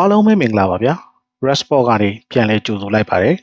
အားလုံးပဲမင်္ဂလာပါဗျာ Resport ကနေပြန်လဲကြိုဆိုလိုက်ပါတယ်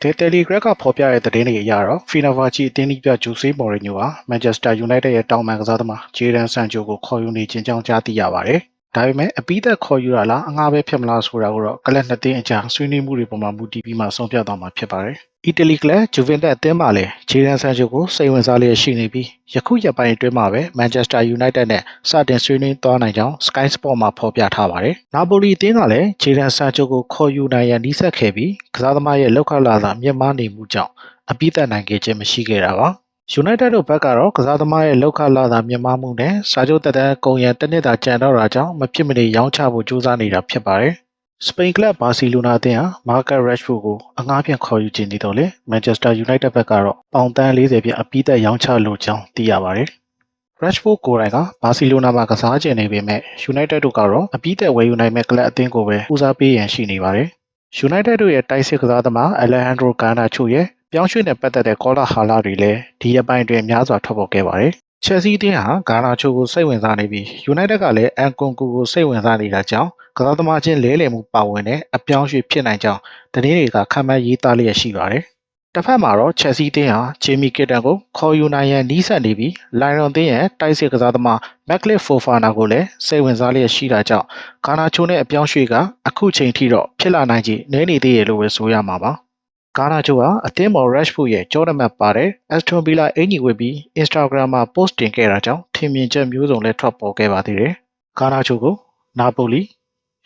ဒီ Telegram ကဖော်ပြတဲ့သတင်းတွေအရတော့ Fenerbahce အသင်းကြီးပြဂျူဆေမော်ရီညိုဟာ Manchester United ရဲ့တောင်ပန်ကစားသမား Jadon Sancho ကိုခေါ်ယူနေခြင်းကြောင့်ကြားသိရပါတယ် ဒါပေမဲ့အပိသက်ခေါ်ယူတာလားအငှားပဲဖြစ်မလားဆိုတာကိုတော့ကလပ်နှစ်သင်းအကြားဆွေးနွေးမှုတွေပေါ်မှာမူတည်ပြီးမှဆုံးဖြတ်သွားမှာဖြစ်ပါတယ်။အီတလီကလပ်ဂျူဗင်တက်အသင်းမှလည်းဂျေဒန်ဆန်ချိုကိုစိတ်ဝင်စားလျက်ရှိနေပြီးယခုရက်ပိုင်းအတွင်းမှာပဲမန်ချက်စတာယူနိုက်တက်နဲ့စတင်ဆွေးနွေးသွားနိုင်ကြောင်း Sky Sport မှာဖော်ပြထားပါတယ်။နာပိုလီအသင်းကလည်းဂျေဒန်ဆန်ချိုကိုခေါ်ယူနိုင်ရန်နှိစက်ခဲ့ပြီးကစားသမားရဲ့လောက်ခလာသာမြင့်မားနေမှုကြောင့်အပိသက်နိုင်ခဲ့ခြင်းမရှိခဲ့တာပါ။ United တို့ဘက်ကတော့ကစားသမားရဲ့လောက်ခလာတာမြန်မာမှုနဲ့စာချုပ်တက်တဲ့ကုံရန်တစ်နှစ်သာကြံတော့တာကြောင့်မဖြစ်မနေရောင်းချဖို့ကြိုးစားနေတာဖြစ်ပါတယ်။စပိန်ကလပ်ဘာစီလိုနာအသင်းဟာမာကတ်ရက်ရှ်ဖို့ကိုအငှားဖြင့်ခေါ်ယူခြင်းတည်တော့လေမန်ချက်စတာယူနိုက်တက်ဘက်ကတော့ပေါင်တန်း40ပြည့်အပိသက်ရောင်းချလိုကြောင်းသိရပါတယ်။ Rashford ကိုယ်တိုင်ကဘာစီလိုနာမှာကစားကျင်နေပေမဲ့ United တို့ကတော့အပိသက်ဝယ်ယူနိုင်မဲ့ကလပ်အသင်းကိုပဲဦးစားပေးရန်ရှိနေပါတယ်။ United တို့ရဲ့တိုက်စစ်ကစားသမား Alejandro Garnacho ရဲ့ ပြောင်းရွှေ့နဲ့ပတ်သက်တဲ့ကောလာဟာလာတွေလည်းဒီရက်ပိုင်းအတွင်းများစွာထွက်ပေါ်ခဲ့ပါတယ်။ Chelsea အသင်းဟာဂါနာချိုကိုစိတ်ဝင်စားနေပြီး United ကလည်းအန်ကွန်ကူကိုစိတ်ဝင်စားနေတာကြောင့်ကစားသမားချင်းလဲလှယ်မှုပါဝင်တဲ့အပြောင်းအရွှေ့ဖြစ်နိုင်ကြောင်းသတင်းတွေကခန့်မှန်းရေးသားလျက်ရှိပါတယ်။တစ်ဖက်မှာတော့ Chelsea အသင်းဟာ Jamie Carragher ကိုခေါ်ယူနိုင်ရန်နီးစပ်နေပြီး Lyon အသင်းရဲ့တိုက်စစ်ကစားသမား Macklin Fofana ကိုလည်းစိတ်ဝင်စားလျက်ရှိတာကြောင့်ဂါနာချိုနဲ့အပြောင်းအရွှေ့ကအခုချိန်ထိတော့ဖြစ်လာနိုင်ခြေနည်းနေသေးတယ်လို့ပဲဆိုရမှာပါ။ ဂါနာချိုဟာအသင်းမော် Rashford ရဲ့ကြောနမတ်ပါတဲ့ Aston Villa အင်ကြီးဝတ်ပြီး Instagram မှာ post တင်ခဲ့တာကြောင့်ထင်မြင်ချက်မျိုးစုံလည်းထွက်ပေါ်ခဲ့ပါသေးတယ်။ဂါနာချိုကိုနာပိုလီ၊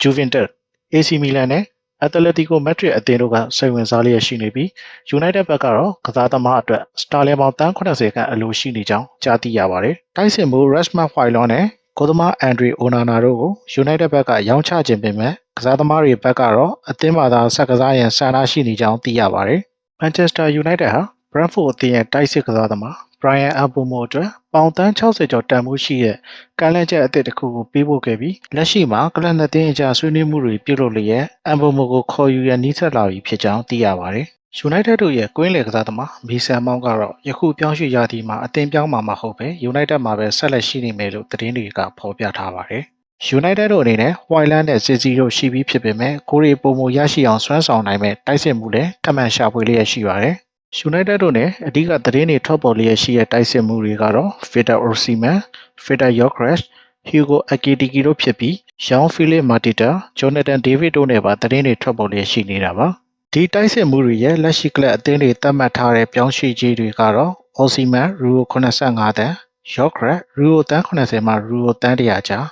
ဂျူဗင်တက် AC မီလန်နဲ့အက်တလက်တီကိုမက်ဒရစ်အသင်းတို့ကစိတ်ဝင်စားလျက်ရှိနေပြီး United ဘက်ကတော့ကစားသမားအတွက်စတာလင်ပေါင်တန်း80ခန့်အလိုရှိနေကြောင်းကြားသိရပါတယ်။တိုက်စစ်မှု Rasmus Hojlund နဲ့ကိုသမားအန်ဒရီအိုနာနာတို့ကို United ဘက်ကရောင်းချခြင်းပေမဲ့ ကစားသမားတွေဘက်ကတော့အသင်းမှာသာဆက်ကစားရန်ဆန္ဒရှိနေကြောင်းသိရပါတယ်။ Manchester United ဟာ Brentford အသင်းရဲ့တိုက်စစ်ကစားသမား Brian Abomo အတွက်ပေါင်တန်း60ကျော်တန်မှုရှိတဲ့ကမ်းလှမ်းချက်အသစ်တစ်ခုကိုပေးပို့ခဲ့ပြီးလက်ရှိမှာကလပ်နှစ်သင်းအကြားဆွေးနွေးမှုတွေပြုလုပ်လျက် Abomo ကိုခေါ်ယူရန်နှိစက်လာပြီဖြစ်ကြောင်းသိရပါတယ်။ United တို့ရဲ့ကွင်းလယ်ကစားသမားမီဆန်မောင်းကတော့ယခုပြောင်းရွှေ့ရာသီမှာအသင်းပြောင်းမှာမဟုတ်ပဲ United မှာပဲဆက်လက်ရှိနေမယ်လို့သတင်းတွေကဖော်ပြထားပါတယ်။ United တို့အနေနဲ့ Hoyland နဲ့ Zizi တို့ရှိပြီးဖြစ်ပေမဲ့ကိုရီပုံမရရှိအောင်ဆွမ်းဆောင်နိုင်မဲ့တိုက်စစ်မှုလည်းထပ်မံရှာဖွေလျက်ရှိပါတယ်။ United တို့နဲ့အဓိကသတင်းတွေထွက်ပေါ်လျက်ရှိတဲ့တိုက်စစ်မှုတွေကတော့ Victor Osimhen, Victor Gyökeres, Hugo Ekitike တို့ဖြစ်ပြီး Jean-Philippe Mateta, Jonathan David တို့နဲ့ပါသတင်းတွေထွက်ပေါ်လျက်ရှိနေတာပါ။ဒီတိုက်စစ်မှုတွေရဲ့လက်ရှိကလပ်အသင်းတွေသတ်မှတ်ထားတဲ့ပြောင်းရွှေ့ခြင်းတွေကတော့ Osimhen ရူ85တန်း Gyökeres ရူတန်း80မှရူတန်း100ကြား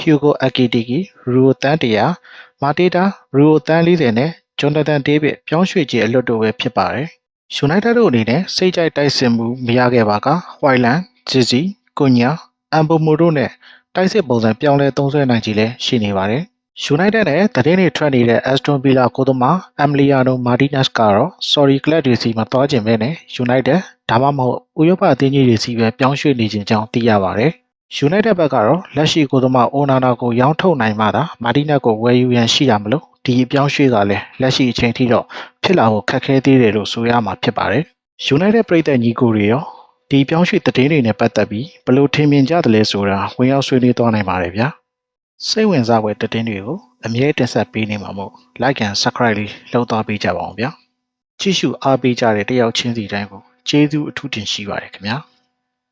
Hugo Ekitike ရူတန်း100 Mateta ရူတန်း40နဲ့ Jonathan David ပြောင်းရွှေ့ခြင်းအလွတ်တို့ပဲဖြစ်ပါတယ်။ United တို့အနေနဲ့စိတ်ကြိုက်တိုက်စစ်မှုမရခဲ့ပါက Hoyland, Zizi, Cunha, Ambomo တို့နဲ့တိုက်စစ်ပုံစံပြောင်းလဲသုံးစွဲနိုင်ကြလဲရှိနေပါတယ်။ United နဲ့သတင်းတွေထွက်နေတဲ့ Aston Villa ကိုသမား Emiliano Martinez ကတော့ Sorry Club တွေစီမှာသွားခြင်းပဲနဲ့ United ဒါမှမဟုတ်ဥရောပအသင်းကြီးတွေစီပဲပြောင်းရွှေ့နေခြင်းကြောင်းသိရပါတယ်။ United ဘက်ကတော့လက်ရှိကိုသမားအိုနာနာကိုရောင်းထုတ်နိုင်မှသာမာတီနက်ကိုဝယ်ယူရန်ရှိတာမလို့ဒီအပြောင်းရွှေ့ကလည်းလက်ရှိအချိန်ထိတော့ဖြစ်လာဖို့ခက်ခဲသေးတယ်လို့ဆိုရမှာဖြစ်ပါတယ်။ United ပြည်သက်ညီကိုတွေရောဒီပြောင်းရွှေ့သတင်းတွေနဲ့ပတ်သက်ပြီးဘလို့ထင်မြင်ကြသလဲဆိုတာဝင်ရောက်ဆွေးနွေးသွားနိုင်ပါတယ်ဗျာစိတ်ဝင်စားဖွယ်သတင်းတွေကိုအမြဲတင်ဆက်ပေးနေမှာမို့ like and subscribe လေးလုပ်သွားပေးကြပါအောင်ဗျာကြည့်ရှုအားပေးကြတဲ့တယောက်ချင်းစီတိုင်းကိုကျေးဇူးအထူးတင်ရှိပါတယ်ခင်ဗျာ